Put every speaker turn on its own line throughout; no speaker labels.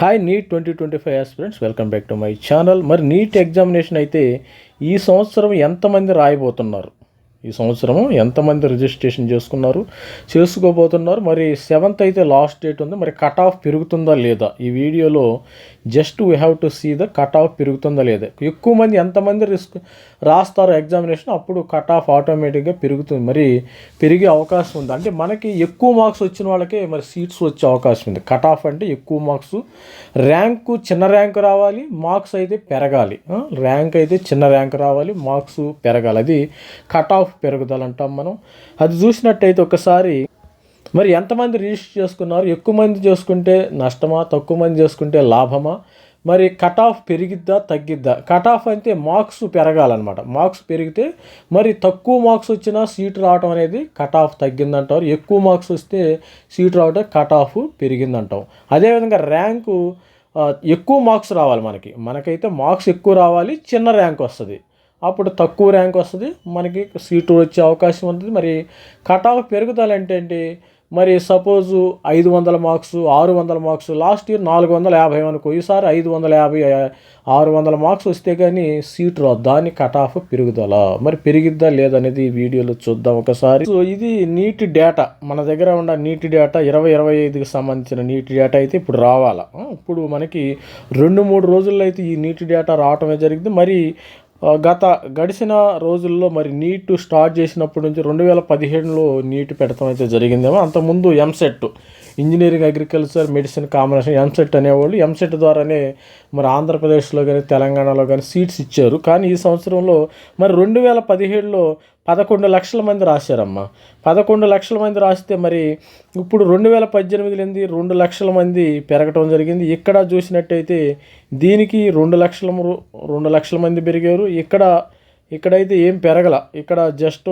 Hi NEET twenty twenty five aspirants welcome back to my channel మరి NEET examination అయితే ఈ సంవత్సరం ఎంతమంది రాయబోతున్నారు? ఈ సంవత్సరము ఎంతమంది రిజిస్ట్రేషన్ చేసుకున్నారు చేసుకోబోతున్నారు మరి సెవెంత్ అయితే లాస్ట్ డేట్ ఉంది మరి కట్ ఆఫ్ పెరుగుతుందా లేదా? ఈ వీడియోలో just we have to see the cut off పెరుగుతుందా లేదా? ఎక్కువ మంది ఎంతమంది రిస్క్ రాస్తారు ఎగ్జామినేషన్ అప్పుడు కట్ ఆఫ్ ఆటోమేటిక్గా పెరుగుతుంది. మరి పెరిగే అవకాశం ఉంది. అంటే మనకి ఎక్కువ మార్క్స్ వచ్చిన వాళ్ళకే మరి సీట్స్ వచ్చే అవకాశం ఉంది. కట్ ఆఫ్ అంటే ఎక్కువ మార్క్స్. ర్యాంకు చిన్న ర్యాంక్ రావాలి మార్క్స్ అయితే పెరగాలి. ర్యాంక్ అయితే చిన్న ర్యాంక్ రావాలి మార్క్స్ పెరగాలి. అది కట్ ఆఫ్ పెరుగుదల అంటాం మనం. అది చూసినట్టయితే ఒకసారి మరి ఎంతమంది రిజిస్టర్ చేసుకున్నారు? ఎక్కువ మంది చేసుకుంటే నష్టమా? తక్కువ మంది చేసుకుంటే లాభమా? మరి కట్ ఆఫ్ పెరిగిద్దా తగ్గిద్దా? కట్ ఆఫ్ అంటే మార్క్స్ పెరగాలన్నమాట. మార్క్స్ పెరిగితే మరి తక్కువ మార్క్స్ వచ్చినా సీట్ రావడం అనేది కట్ ఆఫ్ తగ్గిందంటారు. ఎక్కువ మార్క్స్ వస్తే సీట్ రావడం కట్ ఆఫ్ పెరిగిందంటాం. అదేవిధంగా ర్యాంకు ఎక్కువ మార్క్స్ రావాలి మనకి. మనకైతే మార్క్స్ ఎక్కువ రావాలి చిన్న ర్యాంక్ వస్తుంది. అప్పుడు తక్కువ ర్యాంక్ వస్తుంది. మనకి సీటు వచ్చే అవకాశం ఉంటుంది. మరి కట్ ఆఫ్ పెరుగుదల ఏంటంటే మరి సపోజు ఐదు వందల మార్క్స్ ఆరు వందల మార్క్స్ లాస్ట్ ఇయర్ నాలుగు వందల యాభై అనుకో ఈసారి ఐదు వందల యాభై ఆరు వందల మార్క్స్ వస్తే కానీ సీట్ రాదు దాని కట్ ఆఫ్ పెరుగుదల. మరి పెరిగిద్దా లేదనేది ఈ వీడియోలో చూద్దాం ఒకసారి. సో ఇది నీటి డేటా మన దగ్గర ఉన్న నీటి డేటా ఇరవై ఇరవై ఐదుకి సంబంధించిన నీటి డేటా అయితే ఇప్పుడు రావాలా? ఇప్పుడు మనకి రెండు మూడు రోజుల్లో అయితే ఈ నీటి డేటా రావటమే జరిగింది. మరి గత గడిచిన రోజుల్లో మరి నీట్ స్టార్ట్ చేసినప్పటి నుంచి రెండు వేల పదిహేడులో నీట్ పెడతాం అయితే జరిగిందేమో. అంతకుముందు EAMCET engineering agriculture medicine combination EAMCET అనేవాళ్ళు. ఎంసెట్ ద్వారానే మరి ఆంధ్రప్రదేశ్లో కానీ తెలంగాణలో కానీ సీట్స్ ఇచ్చారు. కానీ ఈ సంవత్సరంలో మరి రెండు వేల పదిహేడులో పదకొండు లక్షల మంది రాశారమ్మా. పదకొండు లక్షల మంది రాస్తే మరి ఇప్పుడు రెండు వేల పద్దెనిమిదిలో ఏంది? రెండు లక్షల మంది పెరగటం జరిగింది. ఇక్కడ చూసినట్టయితే దీనికి రెండు లక్షల రెండు లక్షల మంది పెరిగారు. ఇక్కడ ఇక్కడైతే ఏం పెరగల. ఇక్కడ జస్ట్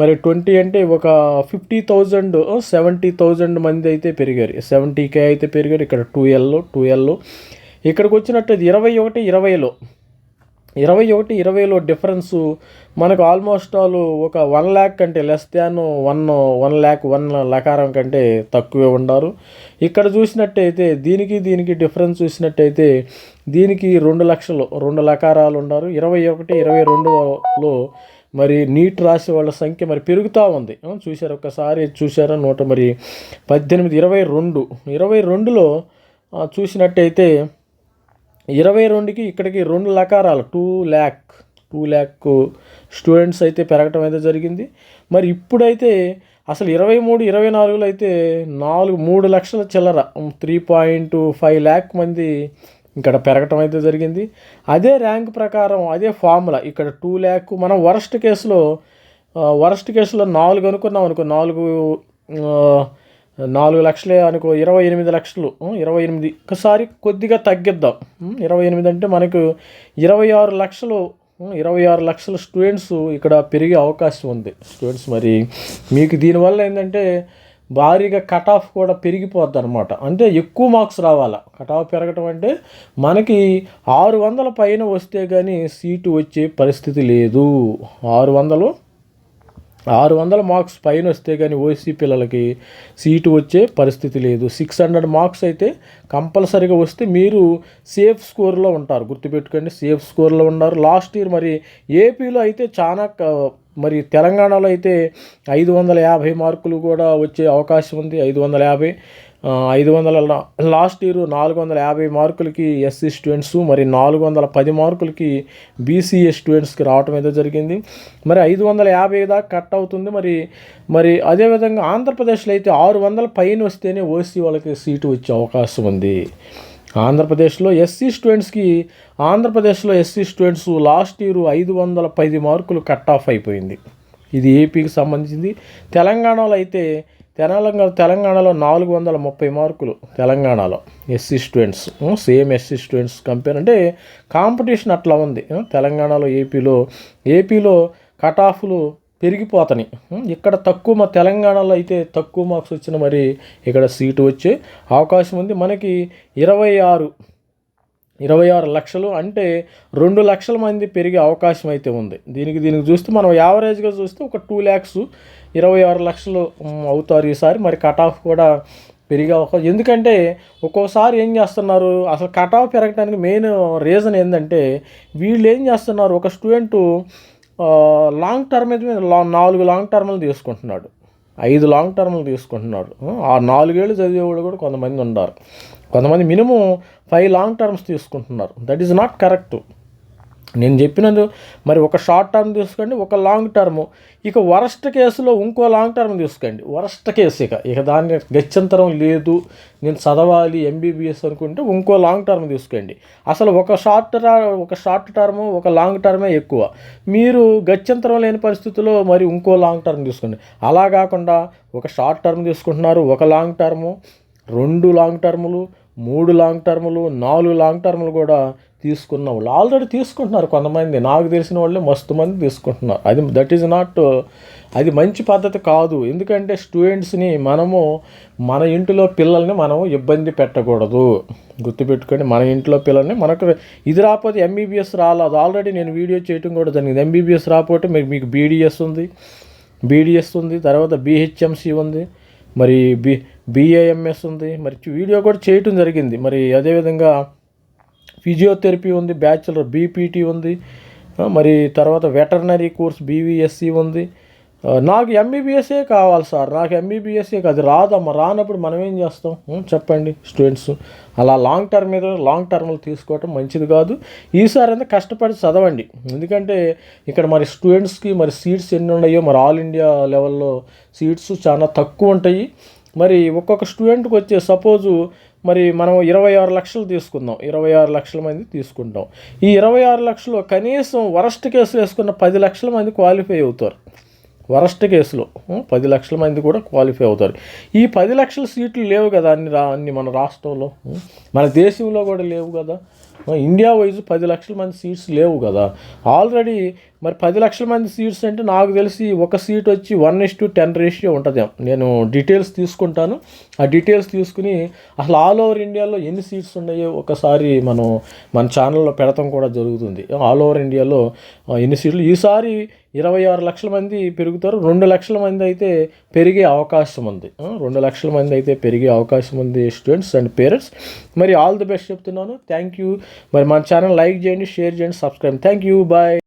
మరి ట్వంటీ అంటే ఒక ఫిఫ్టీ థౌజండ్ సెవెంటీ థౌజండ్ మంది అయితే పెరిగారు. సెవెంటీ కే అయితే పెరిగారు. ఇక్కడ టూ ఎల్లో టూ ఎల్లో ఇక్కడికి వచ్చినట్టు ఇరవై ఒకటి ఇరవైలో ఇరవై ఒకటి ఇరవైలో డిఫరెన్స్ మనకు ఆల్మోస్ట్ ఆల్ ఒక వన్ ల్యాక్ కంటే less than one one lakh one లకారం కంటే తక్కువే ఉండారు. ఇక్కడ చూసినట్టయితే దీనికి దీనికి డిఫరెన్స్ చూసినట్టయితే దీనికి రెండు లక్షలు రెండు లకారాలు ఉన్నారు ఇరవై ఒకటి ఇరవై రెండులో మరి నీట్ రాసే వాళ్ళ సంఖ్య మరి పెరుగుతూ ఉంది. చూశారు ఒకసారి చూసారా నూట మరి పద్దెనిమిది ఇరవై రెండు ఇరవై రెండులో చూసినట్టయితే ఇరవై రెండుకి ఇక్కడికి రెండు లకారాలు two lakh two lakh students అయితే పెరగటం అయితే జరిగింది. మరి ఇప్పుడైతే అసలు ఇరవై మూడు ఇరవై నాలుగులో అయితే నాలుగు మూడు లక్షల చిల్లర త్రీ పాయింట్ ఫైవ్ ల్యాక్ మంది ఇక్కడ పెరగటం అయితే జరిగింది. అదే ర్యాంక్ ప్రకారం అదే ఫార్ములా ఇక్కడ టూ ల్యాక్ మనం వరస్ట్ కేసులో వరస్ట్ కేసులో నాలుగు అనుకున్నాం అనుకో నాలుగు నాలుగు లక్షలే అనుకో ఇరవై ఎనిమిది లక్షలు. ఇరవై ఎనిమిది. ఒకసారి కొద్దిగా తగ్గిద్దాం. ఇరవై ఎనిమిది అంటే మనకు ఇరవై ఆరు లక్షలు ఇరవై ఆరు లక్షల స్టూడెంట్స్ ఇక్కడ పెరిగే అవకాశం ఉంది. స్టూడెంట్స్ మరి మీకు దీనివల్ల ఏంటంటే భారీగా కట్ ఆఫ్ కూడా పెరిగిపోద్ది అనమాట అంటే ఎక్కువ మార్క్స్ రావాలా. కట్ ఆఫ్ పెరగటం అంటే మనకి ఆరు వందల పైన వస్తే కానీ సీటు వచ్చే పరిస్థితి లేదు. ఆరు వందలు ఆరు వందల మార్క్స్ పైన వస్తే కానీ ఓసీ పిల్లలకి సీటు వచ్చే పరిస్థితి లేదు. సిక్స్ హండ్రెడ్ మార్క్స్ అయితే కంపల్సరీగా వస్తే మీరు సేఫ్ స్కోర్లో ఉంటారు. గుర్తుపెట్టుకోండి సేఫ్ స్కోర్లో ఉన్నారు. లాస్ట్ ఇయర్ మరి ఏపీలో అయితే చాలా క- మరి తెలంగాణలో అయితే ఐదు వందల యాభై మార్కులు కూడా వచ్చే అవకాశం ఉంది. ఐదు వందల యాభై ఐదు వందల లాస్ట్ ఇయర్ నాలుగు వందల యాభై మార్కులకి ఎస్సీ స్టూడెంట్స్ మరి నాలుగు వందల పది మార్కులకి బీసీఏ స్టూడెంట్స్కి రావటం ఏదో జరిగింది. మరి ఐదు వందల యాభై దాకా కట్ అవుతుంది. మరి మరి అదేవిధంగా ఆంధ్రప్రదేశ్లో అయితే ఆరు వందల పైన వస్తేనే ఓసీ వాళ్ళకి సీటు వచ్చే అవకాశం ఉంది. ఆంధ్రప్రదేశ్లో ఎస్సీ స్టూడెంట్స్కి ఆంధ్రప్రదేశ్లో ఎస్సీ స్టూడెంట్స్ లాస్ట్ ఇయర్ ఐదు వందల పది మార్కులు కట్ ఆఫ్ అయిపోయింది. ఇది ఏపీకి సంబంధించింది. తెలంగాణలో అయితే తెలంగాణ తెలంగాణలో నాలుగు వందల ముప్పై మార్కులు తెలంగాణలో SC students. Same SC students compare అంటే కాంపిటీషన్ అట్లా ఉంది. తెలంగాణలో ఏపీలో ఏపీలో కట్ ఆఫ్లు పెరిగిపోతాయి ఇక్కడ తక్కువ మా తెలంగాణలో అయితే తక్కువ మార్క్స్ వచ్చిన మరి ఇక్కడ సీటు వచ్చే అవకాశం ఉంది. మనకి ఇరవై ఆరు ఇరవై ఆరు లక్షలు అంటే రెండు లక్షల మంది పెరిగే అవకాశం అయితే ఉంది. దీనికి దీనికి చూస్తే మనం యావరేజ్గా చూస్తే ఒక టూ ల్యాక్స్ ఇరవై ఆరు లక్షలు అవుతారు ఈసారి. మరి కట్ ఆఫ్ కూడా పెరిగే అవకాశం ఎందుకంటే ఒక్కోసారి ఏం చేస్తున్నారు అసలు కట్ ఆఫ్ పెరగడానికి మెయిన్ రీజన్ ఏంటంటే వీళ్ళు ఏం చేస్తున్నారు ఒక స్టూడెంట్ లాంగ్ టర్మ్ మీద నాలుగు లాంగ్ టర్మ్లు తీసుకుంటున్నాడు. ఐదు లాంగ్ టర్మ్లు తీసుకుంటున్నాడు ఆ నాలుగేళ్ళు చదివేవాళ్ళు కూడా కొంతమంది ఉన్నారు. కొంతమంది మినిమం ఫైవ్ లాంగ్ టర్మ్స్ తీసుకుంటున్నారు. దట్ ఈజ్ నాట్ కరెక్ట్ నేను చెప్పినందు మరి ఒక షార్ట్ టర్మ్ తీసుకోండి ఒక లాంగ్ టర్మ్ ఇక వరస్ట్ కేసులో ఇంకో లాంగ్ టర్మ్ తీసుకోండి. వరస్ట్ కేసు ఇక. ఇక దాన్ని గత్యంతరం లేదు. నేను చదవాలి ఎంబీబీఎస్ అనుకుంటే ఇంకో లాంగ్ టర్మ్ తీసుకోండి. అసలు ఒక షార్ట్ ఒక షార్ట్ టర్మ్ ఒక లాంగ్ టర్మే ఎక్కువ. మీరు గత్యంతరం లేని పరిస్థితుల్లో మరి ఇంకో లాంగ్ టర్మ్ తీసుకోండి. అలా కాకుండా ఒక షార్ట్ టర్మ్ తీసుకుంటున్నారు ఒక లాంగ్ టర్ము రెండు లాంగ్ టర్ములు మూడు లాంగ్ టర్ములు నాలుగు లాంగ్ టర్ములు కూడా తీసుకున్న. వాళ్ళు ఆల్రెడీ తీసుకుంటున్నారు కొంతమంది. నాకు తెలిసిన వాళ్ళే మస్తు మంది తీసుకుంటున్నారు. అది దట్ ఈజ్ నాట్ అది మంచి పద్ధతి కాదు. ఎందుకంటే స్టూడెంట్స్ని మనము మన ఇంటిలో పిల్లల్ని మనము ఇబ్బంది పెట్టకూడదు. గుర్తుపెట్టుకొని మన ఇంట్లో పిల్లల్ని మనకు ఇది రాకపోతే ఎంబీబీఎస్ రాలేదు ఆల్రెడీ నేను వీడియో చేయటం కూడా జరిగింది. ఎంబీబీఎస్ రాకపోతే మీకు మీకు బీడీఎస్ ఉంది. బీడీఎస్ ఉంది. తర్వాత బీహెచ్ఎంసీ ఉంది. మరి బి బిఏఎంఎస్ ఉంది. మరి వీడియో కూడా చేయటం జరిగింది. మరి అదేవిధంగా ఫిజియోథెరపీ ఉంది బ్యాచులర్ బీపీటీ ఉంది మరి తర్వాత వెటర్నరీ కోర్స్ బీవీఎస్సి ఉంది. నాకు ఎంబీబీఎస్ఏ కావాలి సార్ నాకు ఎంబీబీఎస్ఏ అది రాదమ్మా రానప్పుడు మనం ఏం చేస్తాం? చెప్పండి స్టూడెంట్స్. అలా లాంగ్ టర్మ్ మీద లాంగ్ టర్మ్లు తీసుకోవటం మంచిది కాదు. ఈసారి అంతా కష్టపడి చదవండి. ఎందుకంటే ఇక్కడ మరి స్టూడెంట్స్కి మరి సీట్స్ ఎన్ని ఉన్నాయో మరి ఆల్ ఇండియా లెవెల్లో సీట్స్ చాలా తక్కువ ఉంటాయి. మరి ఒక్కొక్క స్టూడెంట్కి వచ్చే సపోజు మరి మనం ఇరవై ఆరు లక్షలు తీసుకుందాం. ఇరవై ఆరు లక్షల మంది తీసుకుంటాం. ఈ ఇరవై ఆరు లక్షలు కనీసం వరస్ట్ కేసులు వేసుకున్న పది లక్షల మంది క్వాలిఫై అవుతారు. వరస్ట్ కేసులో పది లక్షల మంది కూడా క్వాలిఫై అవుతారు. ఈ పది లక్షల సీట్లు లేవు కదా అన్ని రా అన్ని మన రాష్ట్రంలో మన దేశంలో కూడా లేవు కదా. ఇండియా వైజ్ పది లక్షల మంది సీట్స్ లేవు కదా. ఆల్రెడీ మరి పది లక్షల మంది సీట్స్ అంటే నాకు తెలిసి ఒక సీట్ వచ్చి one is to ten ratio ఉంటుంది. నేను డీటెయిల్స్ తీసుకుంటాను. ఆ డీటెయిల్స్ తీసుకుని అసలు ఆల్ ఓవర్ ఇండియాలో ఎన్ని సీట్స్ ఉన్నాయో ఒకసారి మనం మన ఛానల్లో పెడతాం కూడా జరుగుతుంది. ఆల్ ఓవర్ ఇండియాలో ఎన్ని సీట్లు? ఈసారి ఇరవై ఆరు లక్షల మంది పెరుగుతారు. రెండు లక్షల మంది అయితే పెరిగే అవకాశం ఉంది. రెండు లక్షల మంది అయితే పెరిగే అవకాశం ఉంది స్టూడెంట్స్ అండ్ పేరెంట్స్ మరి ఆల్ ది బెస్ట్ చెప్తున్నాను. థ్యాంక్ యూ మరి మన ఛానల్ లైక్ చేయండి షేర్ చేయండి సబ్స్క్రైబ్ థ్యాంక్ యూ బాయ్